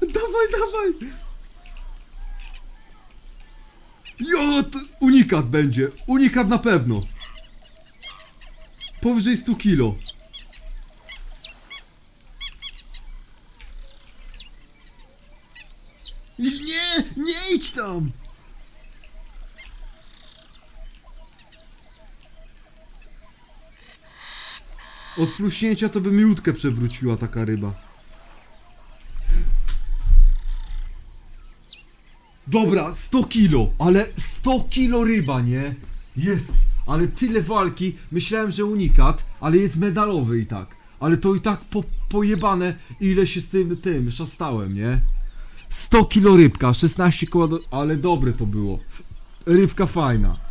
Dawaj, dawaj! Jo, to unikat będzie. Unikat na pewno. Powyżej 100 kilo. Nie, nie idź tam! Od pluśnięcia to by mi łódkę przewróciła taka ryba. Dobra, 100 kilo, ale 100 kilo ryba, nie? Jest, ale tyle walki, myślałem, że unikat, ale jest medalowy i tak. Ale to i tak po, pojebane, ile się z tym, tym, szastałem, nie? 100 kilo rybka, 16 koła, ale dobre to było. Rybka fajna.